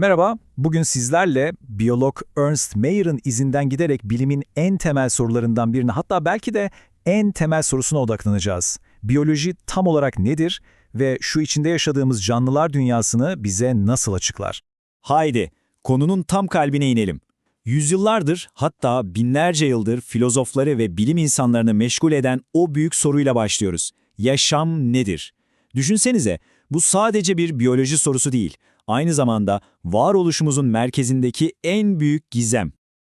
Merhaba, bugün sizlerle biyolog Ernst Mayer'ın izinden giderek bilimin en temel sorularından birine hatta belki de en temel sorusuna odaklanacağız. Biyoloji tam olarak nedir ve şu içinde yaşadığımız canlılar dünyasını bize nasıl açıklar? Haydi, konunun tam kalbine inelim. Yüzyıllardır hatta binlerce yıldır filozofları ve bilim insanlarını meşgul eden o büyük soruyla başlıyoruz. Yaşam nedir? Düşünsenize, bu sadece bir biyoloji sorusu değil, aynı zamanda varoluşumuzun merkezindeki en büyük gizem.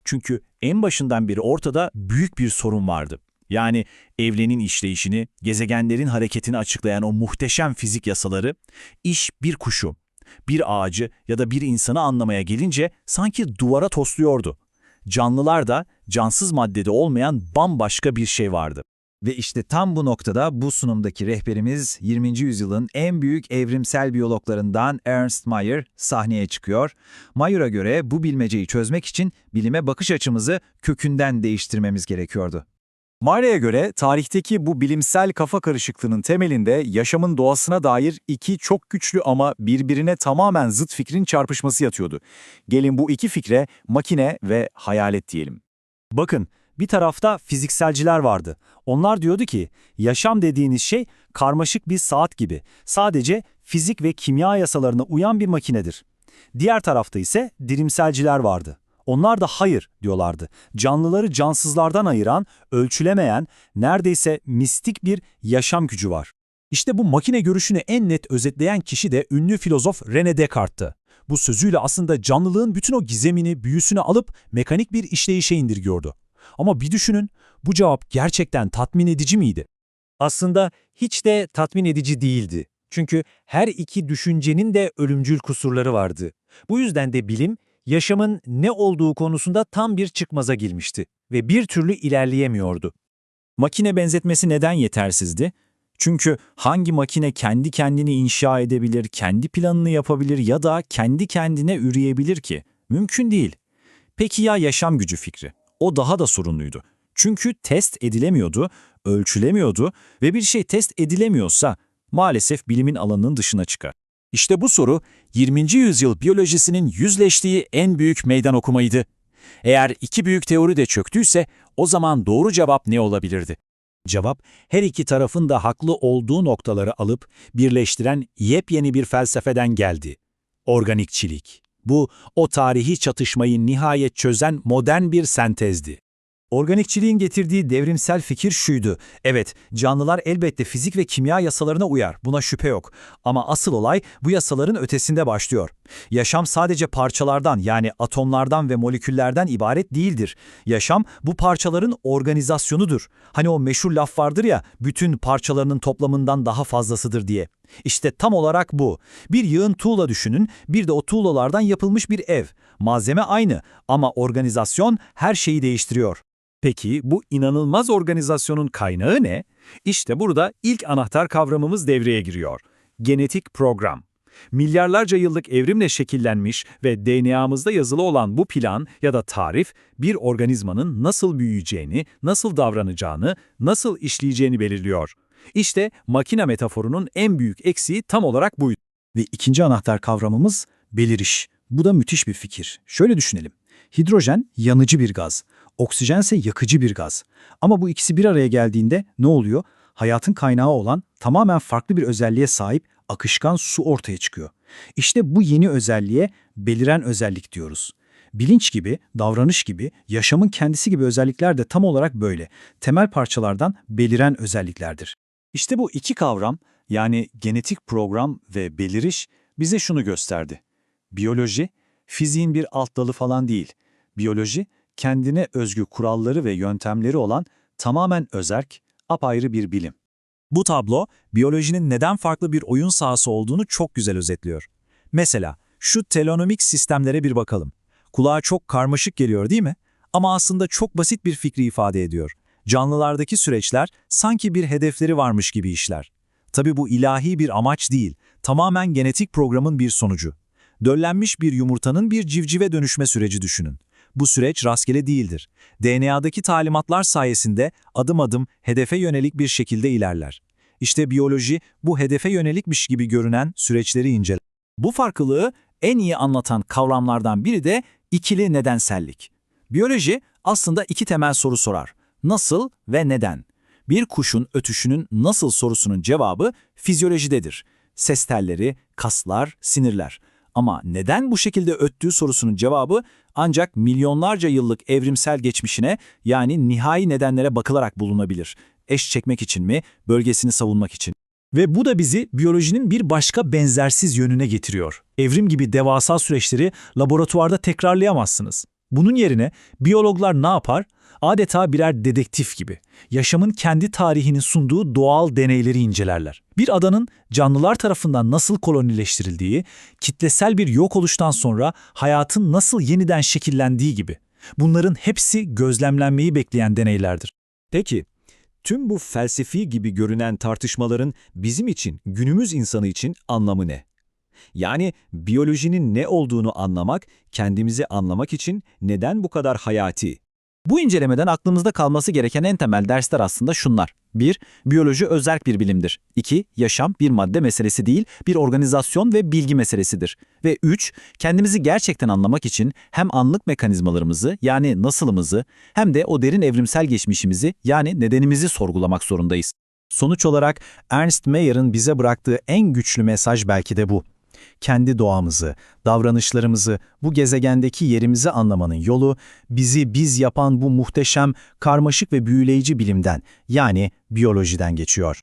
Çünkü en başından beri ortada büyük bir sorun vardı. Yani evrenin işleyişini, gezegenlerin hareketini açıklayan o muhteşem fizik yasaları, iş bir kuşu, bir ağacı ya da bir insanı anlamaya gelince sanki duvara tosluyordu. Canlılar da cansız maddede olmayan bambaşka bir şey vardı. Ve işte tam bu noktada bu sunumdaki rehberimiz 20. yüzyılın en büyük evrimsel biyologlarından Ernst Mayr sahneye çıkıyor. Mayer'a göre bu bilmeceyi çözmek için bilime bakış açımızı kökünden değiştirmemiz gerekiyordu. Mayer'e göre tarihteki bu bilimsel kafa karışıklığının temelinde yaşamın doğasına dair iki çok güçlü ama birbirine tamamen zıt fikrin çarpışması yatıyordu. Gelin bu iki fikre makine ve hayalet diyelim. Bakın, bir tarafta fizikselciler vardı. Onlar diyordu ki, yaşam dediğiniz şey karmaşık bir saat gibi. Sadece fizik ve kimya yasalarına uyan bir makinedir. Diğer tarafta ise dirimselciler vardı. Onlar da hayır diyorlardı. Canlıları cansızlardan ayıran, ölçülemeyen, neredeyse mistik bir yaşam gücü var. İşte bu makine görüşünü en net özetleyen kişi de ünlü filozof René Descartes'tı. Bu sözüyle aslında canlılığın bütün o gizemini, büyüsünü alıp mekanik bir işleyişe indirgiyordu. Ama bir düşünün, bu cevap gerçekten tatmin edici miydi? Aslında hiç de tatmin edici değildi. Çünkü her iki düşüncenin de ölümcül kusurları vardı. Bu yüzden de bilim, yaşamın ne olduğu konusunda tam bir çıkmaza girmişti ve bir türlü ilerleyemiyordu. Makine benzetmesi neden yetersizdi? Çünkü hangi makine kendi kendini inşa edebilir, kendi planını yapabilir ya da kendi kendine üreyebilir ki? Mümkün değil. Peki ya yaşam gücü fikri? O daha da sorunluydu. Çünkü test edilemiyordu, ölçülemiyordu ve bir şey test edilemiyorsa maalesef bilimin alanının dışına çıkar. İşte bu soru 20. yüzyıl biyolojisinin yüzleştiği en büyük meydan okumaydı. Eğer iki büyük teori de çöktüyse o zaman doğru cevap ne olabilirdi? Cevap, her iki tarafın da haklı olduğu noktaları alıp birleştiren yepyeni bir felsefeden geldi. Organikçilik. Bu, o tarihi çatışmayı nihayet çözen modern bir sentezdi. Organikçiliğin getirdiği devrimsel fikir şuydu. Evet, canlılar elbette fizik ve kimya yasalarına uyar, buna şüphe yok. Ama asıl olay bu yasaların ötesinde başlıyor. Yaşam sadece parçalardan yani atomlardan ve moleküllerden ibaret değildir. Yaşam bu parçaların organizasyonudur. Hani o meşhur laf vardır ya, bütün parçalarının toplamından daha fazlasıdır diye. İşte tam olarak bu. Bir yığın tuğla düşünün, bir de o tuğlalardan yapılmış bir ev. Malzeme aynı ama organizasyon her şeyi değiştiriyor. Peki bu inanılmaz organizasyonun kaynağı ne? İşte burada ilk anahtar kavramımız devreye giriyor. Genetik program. Milyarlarca yıllık evrimle şekillenmiş ve DNA'mızda yazılı olan bu plan ya da tarif bir organizmanın nasıl büyüyeceğini, nasıl davranacağını, nasıl işleyeceğini belirliyor. İşte makine metaforunun en büyük eksiği tam olarak buydu. Ve ikinci anahtar kavramımız beliriş. Bu da müthiş bir fikir. Şöyle düşünelim. Hidrojen yanıcı bir gaz. Oksijen ise yakıcı bir gaz. Ama bu ikisi bir araya geldiğinde ne oluyor? Hayatın kaynağı olan tamamen farklı bir özelliğe sahip akışkan su ortaya çıkıyor. İşte bu yeni özelliğe beliren özellik diyoruz. Bilinç gibi, davranış gibi, yaşamın kendisi gibi özellikler de tam olarak böyle. Temel parçalardan beliren özelliklerdir. İşte bu iki kavram yani genetik program ve beliriş bize şunu gösterdi. Biyoloji, fiziğin bir alt dalı falan değil. Biyoloji, kendine özgü kuralları ve yöntemleri olan tamamen özerk, apayrı bir bilim. Bu tablo, biyolojinin neden farklı bir oyun sahası olduğunu çok güzel özetliyor. Mesela, şu telonomik sistemlere bir bakalım. Kulağa çok karmaşık geliyor değil mi? Ama aslında çok basit bir fikri ifade ediyor. Canlılardaki süreçler sanki bir hedefleri varmış gibi işler. Tabi bu ilahi bir amaç değil, tamamen genetik programın bir sonucu. Döllenmiş bir yumurtanın bir civcive dönüşme süreci düşünün. Bu süreç rastgele değildir. DNA'daki talimatlar sayesinde adım adım hedefe yönelik bir şekilde ilerler. İşte biyoloji bu hedefe yönelikmiş gibi görünen süreçleri inceler. Bu farklılığı en iyi anlatan kavramlardan biri de ikili nedensellik. Biyoloji aslında iki temel soru sorar. Nasıl ve neden? Bir kuşun ötüşünün nasıl sorusunun cevabı fizyolojidedir. Ses telleri, kaslar, sinirler. Ama neden bu şekilde öttüğü sorusunun cevabı ancak milyonlarca yıllık evrimsel geçmişine yani nihai nedenlere bakılarak bulunabilir. Eş çekmek için mi, bölgesini savunmak için Ve bu da bizi biyolojinin bir başka benzersiz yönüne getiriyor. Evrim gibi devasa süreçleri laboratuvarda tekrarlayamazsınız. Bunun yerine biyologlar ne yapar? Adeta birer dedektif gibi. Yaşamın kendi tarihini sunduğu doğal deneyleri incelerler. Bir adanın canlılar tarafından nasıl kolonileştirildiği, kitlesel bir yok oluştan sonra hayatın nasıl yeniden şekillendiği gibi. Bunların hepsi gözlemlenmeyi bekleyen deneylerdir. Peki, tüm bu felsefi gibi görünen tartışmaların bizim için, günümüz insanı için anlamı ne? Yani biyolojinin ne olduğunu anlamak, kendimizi anlamak için neden bu kadar hayati? Bu incelemeden aklımızda kalması gereken en temel dersler aslında şunlar. 1. Biyoloji özerk bir bilimdir. 2. Yaşam bir madde meselesi değil, bir organizasyon ve bilgi meselesidir. Ve 3. Kendimizi gerçekten anlamak için hem anlık mekanizmalarımızı yani nasılımızı hem de o derin evrimsel geçmişimizi yani nedenimizi sorgulamak zorundayız. Sonuç olarak Ernst Mayer'ın bize bıraktığı en güçlü mesaj belki de bu. Kendi doğamızı, davranışlarımızı, bu gezegendeki yerimizi anlamanın yolu, bizi biz yapan bu muhteşem, karmaşık ve büyüleyici bilimden, yani biyolojiden geçiyor.